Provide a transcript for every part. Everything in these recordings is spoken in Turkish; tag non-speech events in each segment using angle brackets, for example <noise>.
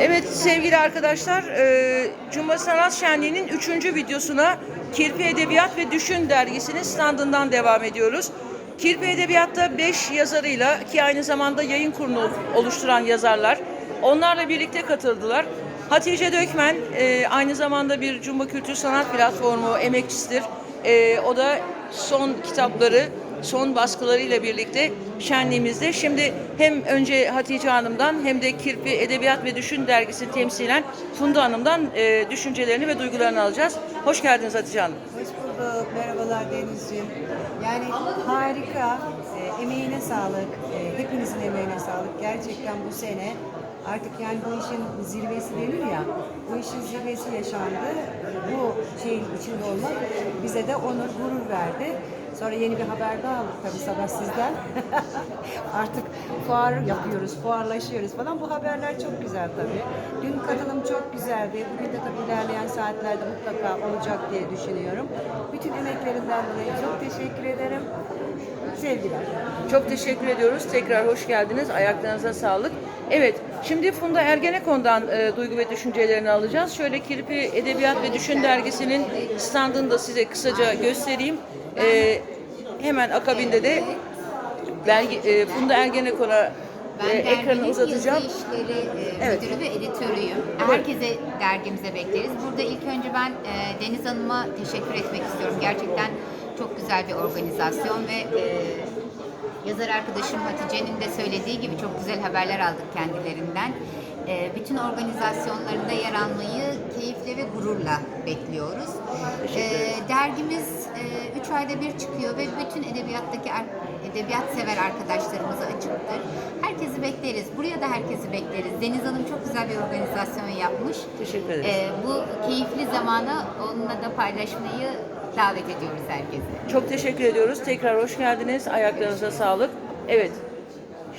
Evet sevgili arkadaşlar, e, Cuma Sanat Şenliği'nin 3. videosuna Kirpi Edebiyat ve Düşün dergisinin standından devam ediyoruz. Kirpi Edebiyat'ta 5 yazarıyla ki aynı zamanda yayın kurulu oluşturan yazarlar onlarla birlikte katıldılar. Hatice Dökmen e, aynı zamanda bir Cumba Kültür Sanat Platformu emekçisidir. E, o da son kitapları son baskılarıyla birlikte şenliğimizde. Şimdi hem önce Hatice Hanım'dan hem de Kirpi Edebiyat ve Düşün dergisi temsilen Funda Hanım'dan e, düşüncelerini ve duygularını alacağız. Hoş geldiniz Hatice Hanım. Hoş bulduk. Merhabalar Denizciğim. Yani harika. E, emeğine sağlık. E, hepinizin emeğine sağlık. Gerçekten bu sene artık yani bu işin zirvesi denir ya. Bu işin zirvesi yaşandı. Bu şeyin içinde olmak bize de onur, gurur verdi. Sonra yeni bir haber daha aldık tabii sabah sizden. <laughs> Artık fuar yapıyoruz, fuarlaşıyoruz falan. Bu haberler çok güzel tabii. Dün katılım çok güzeldi. Bugün de tabii ilerleyen saatlerde mutlaka olacak diye düşünüyorum. Bütün emeklerinden dolayı çok teşekkür ederim. Sevgiler. Çok teşekkür ediyoruz. Tekrar hoş geldiniz. Ayaklarınıza sağlık. Evet, şimdi Funda Ergenekon'dan e, duygu ve düşüncelerini alacağız. Şöyle Kirpi Edebiyat ve Düşün dergisinin standını da size kısaca göstereyim. E, hemen akabinde de belge, e, Funda Ergenekon'a Ben e, ekranı uzatacağım. işleri e, Evet. müdürü ve editörüyüm. Herkese dergimize bekleriz. Burada ilk önce ben e, Deniz Hanım'a teşekkür etmek istiyorum. Gerçekten çok güzel bir organizasyon ve e, yazar arkadaşım Hatice'nin de söylediği gibi çok güzel haberler aldık kendilerinden. E, bütün organizasyonlarında yer almayı keyifle ve gururla bekliyoruz. E, dergimiz 3 ayda bir çıkıyor ve bütün edebiyattaki edebiyat sever arkadaşlarımıza açıktır. Herkesi bekleriz. Buraya da herkesi bekleriz. Deniz Hanım çok güzel bir organizasyon yapmış. Teşekkür ederiz. E, bu keyifli zamanı onunla da paylaşmayı davet ediyoruz herkese. Çok teşekkür ediyoruz. Tekrar hoş geldiniz. Ayaklarınıza sağlık. Evet.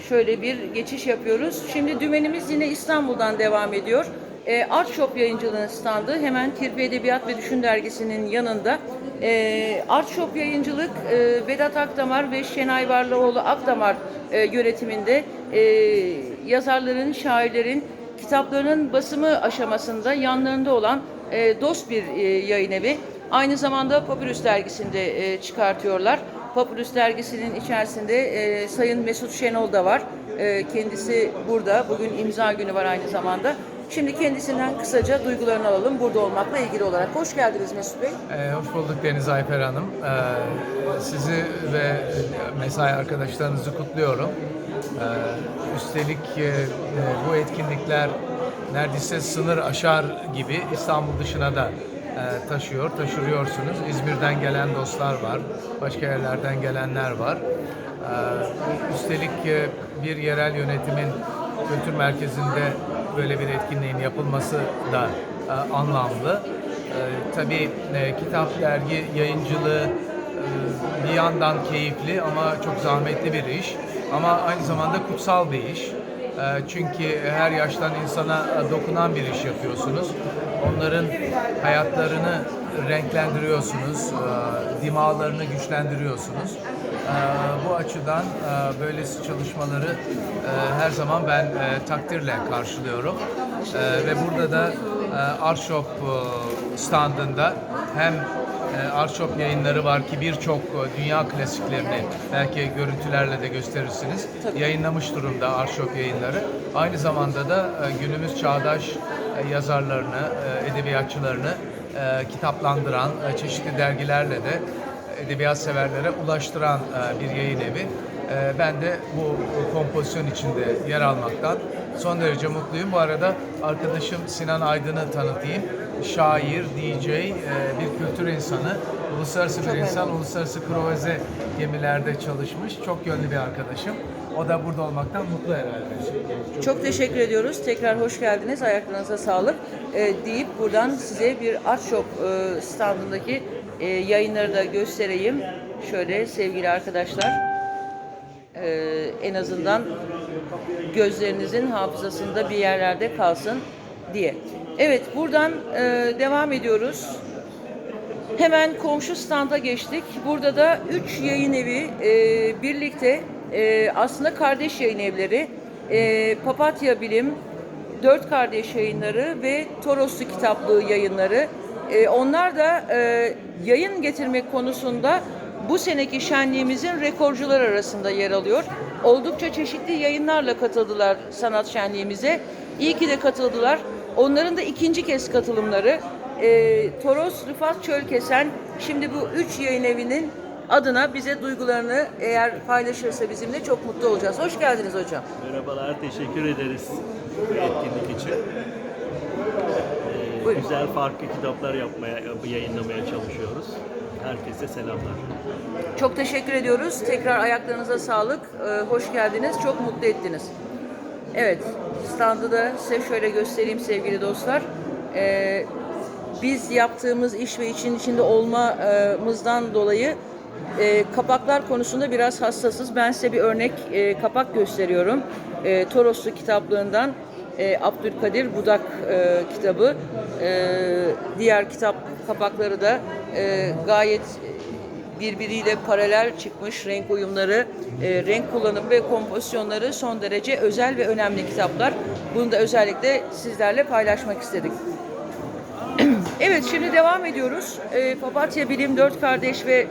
Şöyle bir geçiş yapıyoruz. Şimdi dümenimiz yine İstanbul'dan devam ediyor. E, Art Shop yayıncılığının standı hemen Kirpi Edebiyat ve Düşün dergisinin yanında. E, Art Shop yayıncılık e, Vedat Akdamar ve Şenay Varlıoğlu Akdamar e, yönetiminde e, yazarların, şairlerin kitaplarının basımı aşamasında yanlarında olan e, dost bir e, yayın evi. Aynı zamanda Papyrus dergisinde e, çıkartıyorlar. Papyrus dergisinin içerisinde e, Sayın Mesut Şenol da var. E, kendisi burada. Bugün imza günü var aynı zamanda. Şimdi kendisinden kısaca duygularını alalım burada olmakla ilgili olarak. Hoş geldiniz Mesut Bey. Ee, hoş bulduk Deniz Ayfer Hanım. Ee, sizi ve mesai arkadaşlarınızı kutluyorum. Ee, üstelik e, e, bu etkinlikler neredeyse sınır aşar gibi İstanbul dışına da e, taşıyor, taşırıyorsunuz. İzmir'den gelen dostlar var, başka yerlerden gelenler var. Ee, üstelik e, bir yerel yönetimin kültür merkezinde böyle bir etkinliğin yapılması da e, anlamlı. Ee, tabii e, kitap, dergi yayıncılığı e, bir yandan keyifli ama çok zahmetli bir iş. Ama aynı zamanda kutsal bir iş. E, çünkü her yaştan insana e, dokunan bir iş yapıyorsunuz. Onların hayatlarını renklendiriyorsunuz, e, dimalarını güçlendiriyorsunuz. E, bu açıdan e, böylesi çalışmaları e, her zaman ben e, takdirle karşılıyorum. Ve burada da Arshop e, standında hem Arshop yayınları var ki birçok dünya klasiklerini belki görüntülerle de gösterirsiniz. Yayınlamış durumda Arshop yayınları. Aynı zamanda da günümüz çağdaş yazarlarını, edebiyatçılarını kitaplandıran çeşitli dergilerle de edebiyat severlere ulaştıran e, bir yayın evi. E, Ben de bu kompozisyon içinde yer almaktan son derece mutluyum. Bu arada arkadaşım Sinan Aydın'ı tanıtayım. Şair, DJ, e, bir kültür insanı, uluslararası bir insan, uluslararası kruvaze gemilerde çalışmış. Çok yönlü bir arkadaşım. O da burada olmaktan mutlu herhalde. Çok teşekkür ediyoruz. Tekrar hoş geldiniz. Ayaklarınıza sağlık. E, deyip buradan size bir Art Shop e, standındaki e, yayınları da göstereyim. Şöyle sevgili arkadaşlar. E, en azından gözlerinizin hafızasında bir yerlerde kalsın diye. Evet buradan e, devam ediyoruz. Hemen komşu standa geçtik. Burada da üç yayın evi e, birlikte e, aslında kardeş yayın evleri. E, Papatya Bilim, Dört Kardeş Yayınları ve Toroslu Kitaplığı yayınları. E, onlar da e, yayın getirmek konusunda bu seneki şenliğimizin rekorcular arasında yer alıyor. Oldukça çeşitli yayınlarla katıldılar sanat şenliğimize. İyi ki de katıldılar. Onların da ikinci kez katılımları. E, Toros Rıfat Çölkesen şimdi bu üç yayın evinin adına bize duygularını eğer paylaşırsa bizimle çok mutlu olacağız. Hoş geldiniz hocam. Merhabalar, teşekkür ederiz etkinlik için. Güzel farklı kitaplar yapmaya, yayınlamaya çalışıyoruz. Herkese selamlar. Çok teşekkür ediyoruz. Tekrar ayaklarınıza sağlık. Ee, hoş geldiniz. Çok mutlu ettiniz. Evet, standı da size şöyle göstereyim sevgili dostlar. Ee, biz yaptığımız iş ve için içinde olmamızdan dolayı e, kapaklar konusunda biraz hassasız. Ben size bir örnek e, kapak gösteriyorum. E, Toroslu kitaplığından e, Abdülkadir Budak e, kitabı. E, diğer kitap kapakları da e, gayet birbiriyle paralel çıkmış renk uyumları, e, renk kullanım ve kompozisyonları son derece özel ve önemli kitaplar. Bunu da özellikle sizlerle paylaşmak istedik. <clears throat> evet şimdi devam ediyoruz. E, Papatya Bilim Dört Kardeş ve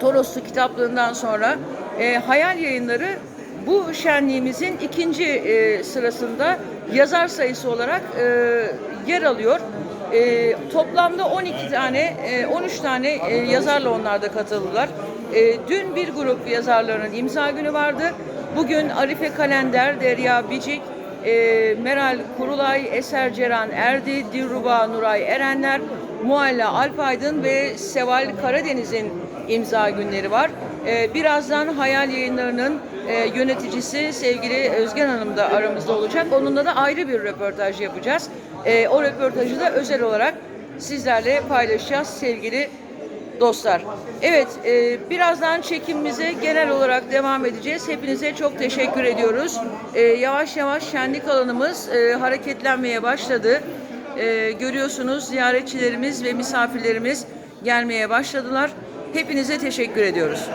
Toroslu kitaplığından sonra e, Hayal Yayınları bu şenliğimizin ikinci e, sırasında yazar sayısı olarak e, yer alıyor. E, toplamda 12 tane, e, 13 tane e, yazarla onlar da katıldılar. E, dün bir grup yazarların imza günü vardı. Bugün Arife Kalender, Derya Bicik, e, Meral Kurulay, Eser Ceren Erdi, Dilruba Nuray Erenler, Mualla Alpaydın ve Seval Karadeniz'in imza günleri var. E, birazdan Hayal Yayınları'nın e, yöneticisi sevgili Özgen Hanım da aramızda olacak. Onunla da ayrı bir röportaj yapacağız. E, o röportajı da özel olarak sizlerle paylaşacağız sevgili dostlar. Evet, e, birazdan çekimimize genel olarak devam edeceğiz. Hepinize çok teşekkür ediyoruz. E, yavaş yavaş şenlik alanımız e, hareketlenmeye başladı. E, görüyorsunuz ziyaretçilerimiz ve misafirlerimiz gelmeye başladılar. Hepinize teşekkür ediyoruz.